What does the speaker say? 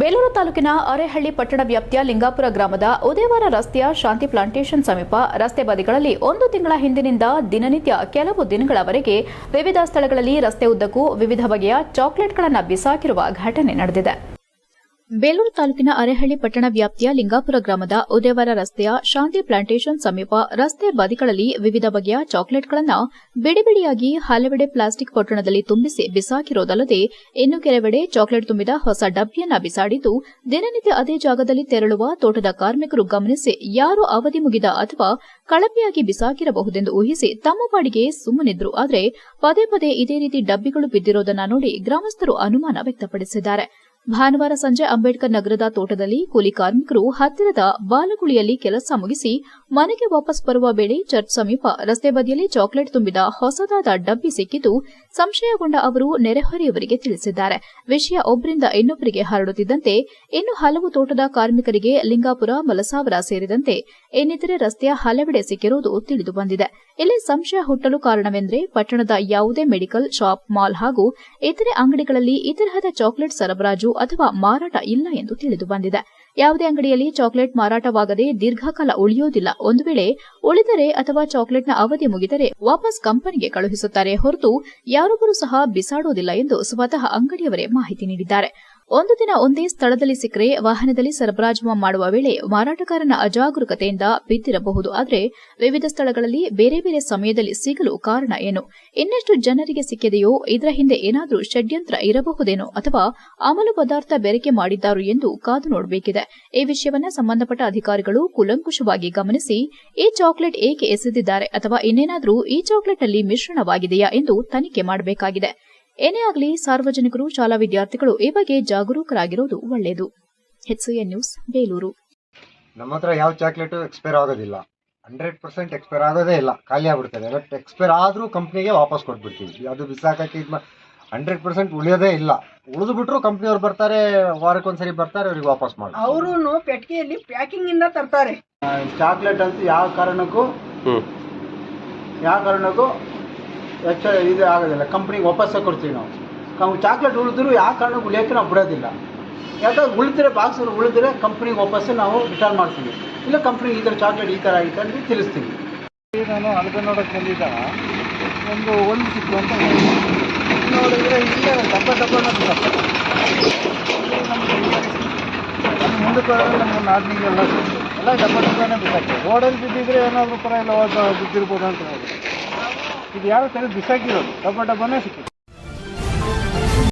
ಬೇಲೂರು ತಾಲೂಕಿನ ಅರೆಹಳ್ಳಿ ಪಟ್ಟಣ ವ್ಯಾಪ್ತಿಯ ಲಿಂಗಾಪುರ ಗ್ರಾಮದ ಉದಯವಾರ ರಸ್ತೆಯ ಶಾಂತಿ ಪ್ಲಾಂಟೇಶನ್ ಸಮೀಪ ರಸ್ತೆ ಬದಿಗಳಲ್ಲಿ ಒಂದು ತಿಂಗಳ ಹಿಂದಿನಿಂದ ದಿನನಿತ್ಯ ಕೆಲವು ದಿನಗಳವರೆಗೆ ವಿವಿಧ ಸ್ಥಳಗಳಲ್ಲಿ ರಸ್ತೆ ಉದ್ದಕ್ಕೂ ವಿವಿಧ ಬಗೆಯ ಚಾಕ್ಲೇಟ್ಗಳನ್ನು ಬಿಸಾಕಿರುವ ಘಟನೆ ನಡೆದಿದೆ. ಬೇಲೂರು ತಾಲೂಕಿನ ಅರೆಹಳ್ಳಿ ಪಟ್ಟಣ ವ್ಯಾಪ್ತಿಯ ಲಿಂಗಾಪುರ ಗ್ರಾಮದ ಉದೇವರ ರಸ್ತೆಯ ಶಾಂತಿ ಪ್ಲಾಂಟೇಶನ್ ಸಮೀಪ ರಸ್ತೆ ಬದಿಗಳಲ್ಲಿ ವಿವಿಧ ಬಗೆಯ ಚಾಕ್ಲೇಟ್ಗಳನ್ನು ಬಿಡಿಬಿಡಿಯಾಗಿ ಹಲವೆಡೆ ಪ್ಲಾಸ್ಟಿಕ್ ಪೊಟ್ಟಣದಲ್ಲಿ ತುಂಬಿಸಿ ಬಿಸಾಕಿರೋದಲ್ಲದೆ ಇನ್ನು ಕೆಲವೆಡೆ ಚಾಕ್ಲೇಟ್ ತುಂಬಿದ ಹೊಸ ಡಬ್ಬಿಯನ್ನು ಬಿಸಾಡಿದ್ದು ದಿನನಿತ್ಯ ಅದೇ ಜಾಗದಲ್ಲಿ ತೆರಳುವ ತೋಟದ ಕಾರ್ಮಿಕರು ಗಮನಿಸಿ ಯಾರು ಅವಧಿ ಮುಗಿದ ಅಥವಾ ಕಳಪೆಯಾಗಿ ಬಿಸಾಕಿರಬಹುದೆಂದು ಊಹಿಸಿ ತಮ್ಮ ಬಾಡಿಗೆ ಸುಮ್ಮನಿದ್ರು. ಆದರೆ ಪದೇ ಪದೇ ಇದೇ ರೀತಿ ಡಬ್ಬಿಗಳು ಬಿದ್ದಿರೋದನ್ನ ನೋಡಿ ಗ್ರಾಮಸ್ಥರು ಅನುಮಾನ ವ್ಯಕ್ತಪಡಿಸಿದ್ದಾರೆ. ಭಾನುವಾರ ಸಂಜೆ ಅಂಬೇಡ್ಕರ್ ನಗರದ ತೋಟದಲ್ಲಿ ಕೂಲಿ ಕಾರ್ಮಿಕರು ಹತ್ತಿರದ ಬಾಲಗುಳಿಯಲ್ಲಿ ಕೆಲಸ ಮುಗಿಸಿ ಮನೆಗೆ ವಾಪಸ್ ಬರುವ ವೇಳೆ ಚರ್ಚ್ ಸಮೀಪ ರಸ್ತೆ ಬದಿಯಲ್ಲಿ ಚಾಕ್ಲೇಟ್ ತುಂಬಿದ ಹೊಸದಾದ ಡಬ್ಬಿ ಸಿಕ್ಕಿದ್ದು ಸಂಶಯಗೊಂಡ ಅವರು ನೆರೆಹೊರೆಯವರಿಗೆ ತಿಳಿಸಿದ್ದಾರೆ. ವಿಷಯ ಒಬ್ಬರಿಂದ ಇನ್ನೊಬ್ಬರಿಗೆ ಹರಡುತ್ತಿದ್ದಂತೆ ಇನ್ನು ಹಲವು ತೋಟದ ಕಾರ್ಮಿಕರಿಗೆ ಲಿಂಗಾಪುರ, ಮಲಸಾವರ ಸೇರಿದಂತೆ ಇನ್ನಿತರೆ ರಸ್ತೆಯ ಹಲವೆಡೆ ಸಿಕ್ಕಿರುವುದು ತಿಳಿದು ಬಂದಿದೆ. ಇಲ್ಲಿ ಸಂಶಯ ಹುಟ್ಟಲು ಕಾರಣವೆಂದರೆ ಪಟ್ಟಣದ ಯಾವುದೇ ಮೆಡಿಕಲ್ ಶಾಪ್, ಮಾಲ್ ಹಾಗೂ ಇತರೆ ಅಂಗಡಿಗಳಲ್ಲಿ ಈ ತರಹದ ಚಾಕೊಲೇಟ್ ಸರಬರಾಜು ಅಥವಾ ಮಾರಾಟ ಇಲ್ಲ ಎಂದು ತಿಳಿದು ಬಂದಿದೆ. ಯಾವುದೇ ಅಂಗಡಿಯಲ್ಲಿ ಚಾಕೊಲೇಟ್ ಮಾರಾಟವಾಗದೆ ದೀರ್ಘಕಾಲ ಉಳಿಯೋದಿಲ್ಲ ಒಂದು ವೇಳೆ ಉಳಿದರೆ ಅಥವಾ ಚಾಕೊಲೇಟ್ನ ಅವಧಿ ಮುಗಿದರೆ ವಾಪಸ್ ಕಂಪನಿಗೆ ಕಳುಹಿಸುತ್ತಾರೆ ಹೊರತು ಯಾರೊಬ್ಬರೂ ಸಹ ಬಿಸಾಡೋದಿಲ್ಲ ಎಂದು ಸ್ವತಃ ಅಂಗಡಿಯವರೇ ಮಾಹಿತಿ ನೀಡಿದ್ದಾರೆ. ಒಂದು ದಿನ ಒಂದೇ ಸ್ಥಳದಲ್ಲಿ ಸಿಕ್ಕರೆ ವಾಹನದಲ್ಲಿ ಸರಬರಾಜು ಮಾಡುವ ವೇಳೆ ಮಾರಾಟಗಾರನ ಅಜಾಗರೂಕತೆಯಿಂದ ಬಿದ್ದಿರಬಹುದು. ಆದರೆ ವಿವಿಧ ಸ್ಥಳಗಳಲ್ಲಿ ಬೇರೆ ಬೇರೆ ಸಮಯದಲ್ಲಿ ಸಿಗಲು ಕಾರಣ ಏನು? ಇನ್ನಷ್ಟು ಜನರಿಗೆ ಸಿಕ್ಕಿದೆಯೋ, ಇದರ ಹಿಂದೆ ಏನಾದರೂ ಷಡ್ಯಂತ್ರ ಇರಬಹುದೇನೋ ಅಥವಾ ಅಮಲು ಪದಾರ್ಥ ಬೆರಕೆ ಮಾಡಿದ್ದಾರೋ ಎಂದು ಕಾದು ನೋಡಬೇಕಿದೆ. ಈ ವಿಷಯವನ್ನ ಸಂಬಂಧಪಟ್ಟ ಅಧಿಕಾರಿಗಳು ಕೂಲಂಕುಷವಾಗಿ ಗಮನಿಸಿ, ಈ ಚಾಕೊಲೇಟ್ ಏಕೆ ಎಸೆದಿದ್ದಾರೆ ಅಥವಾ ಇನ್ನೇನಾದರೂ ಈ ಚಾಕೊಲೇಟ್ನಲ್ಲಿ ಮಿಶ್ರಣವಾಗಿದೆಯಾ ಎಂದು ತನಿಖೆ ಮಾಡಬೇಕಾಗಿದೆ. ಏನೇ ಆಗಲಿ, ಸಾರ್ವಜನಿಕರು, ಶಾಲಾ ವಿದ್ಯಾರ್ಥಿಗಳು ಈ ಬಗ್ಗೆ ಜಾಗರೂಕರಾಗಿರೋದು ಒಳ್ಳೆಯದು ನ್ಯೂಸ್, ಬೇಲೂರು. ನಮ್ಮ ಹತ್ರ ಯಾವ ಚಾಕ್ಲೇಟು ಎಕ್ಸ್ಪೈರ್ ಆಗೋದಿಲ್ಲ. ಹಂಡ್ರೆಡ್ ಪರ್ಸೆಂಟ್ ಎಕ್ಸ್ಪೈರ್ ಆಗೋದೇ ಇಲ್ಲ. ಖಾಲಿ ಆಗ್ಬಿಡ್ತದೆ. ಬಟ್ ಎಕ್ಸ್ಪೈರ್ ಆದರೂ ಕಂಪ್ನಿಗೆ ವಾಪಸ್ ಕೊಟ್ಬಿಡ್ತೀವಿ. ಅದು ಬಿಸಾಕಕ್ಕೆ ಹಂಡ್ರೆಡ್ ಪರ್ಸೆಂಟ್ ಉಳಿಯೋದೇ ಇಲ್ಲ. ಉಳಿದು ಬಿಟ್ರು ಕಂಪ್ನಿಯವ್ರು ಬರ್ತಾರೆ ವಾರಕ್ಕೊಂದ್ಸರಿ ಬರ್ತಾರೆ ಅವ್ರಿಗೆ ವಾಪಸ್ ಮಾಡಿ ಅವರು ಪೆಟ್ಟಿಗೆಯಲ್ಲಿ ಪ್ಯಾಕಿಂಗ್ ಇಂದ ತರ್ತಾರೆ ಚಾಕ್ಲೇಟ್ ಅಂತೂ ಯಾವ ಕಾರಣಕ್ಕೂ ಯಾವ ಕಾರಣಕ್ಕೂ ಹೆಚ್ಚು ಇದು ಆಗೋದಿಲ್ಲ. ಕಂಪ್ನಿಗೆ ವಾಪಸ್ಸೇ ಕೊಡ್ತೀವಿ ನಾವು. ನಾವು ಚಾಕ್ಲೇಟ್ ಉಳಿದ್ರು ಯಾವ ಕಾರಣಕ್ಕೂ ಉಳಿಯೋಕ್ಕೆ ನಾವು ಬಿಡೋದಿಲ್ಲ. ಯಾಕಂದ್ರೆ ಉಳಿದ್ರೆ ಬಾಕ್ಸ್ ಉಳಿದ್ರೆ ಕಂಪ್ನಿಗೆ ವಾಪಸ್ ನಾವು ರಿಟರ್ನ್ ಮಾಡ್ತೀವಿ. ಇಲ್ಲ ಕಂಪ್ನಿ ಈ ಥರ ಚಾಕ್ಲೇಟ್ ಈ ಥರ ಆಯಿತು ಅಂತ ತಿಳಿಸ್ತೀವಿ. ನಾನು ಅಳತೆ ನೋಡೋಕೆ ಬಂದಿದ್ದ ಒಂದು ಒಂದು ಸಿಕ್ಕು ಅಂತ ಡಬ್ಬ ಡಬ್ಬನ ಮುಂದಕ್ಕೆ ನಮ್ಮ ಎಲ್ಲ ಎಲ್ಲ ರೋಡಲ್ಲಿ ಬಿದ್ದಿದ್ರೆ ಏನಾದರೂ ಪರ ಇಲ್ಲ ಬಿದ್ದಿರ್ಬೋದು ಅಂತ ಇದು ಯಾರು ಸರಿ ಬಿಸಾಕಿರೋದು. ಡಬ್ಬ ಡಬ್ಬನೇ ಸಿಕ್ಕಿದೆ.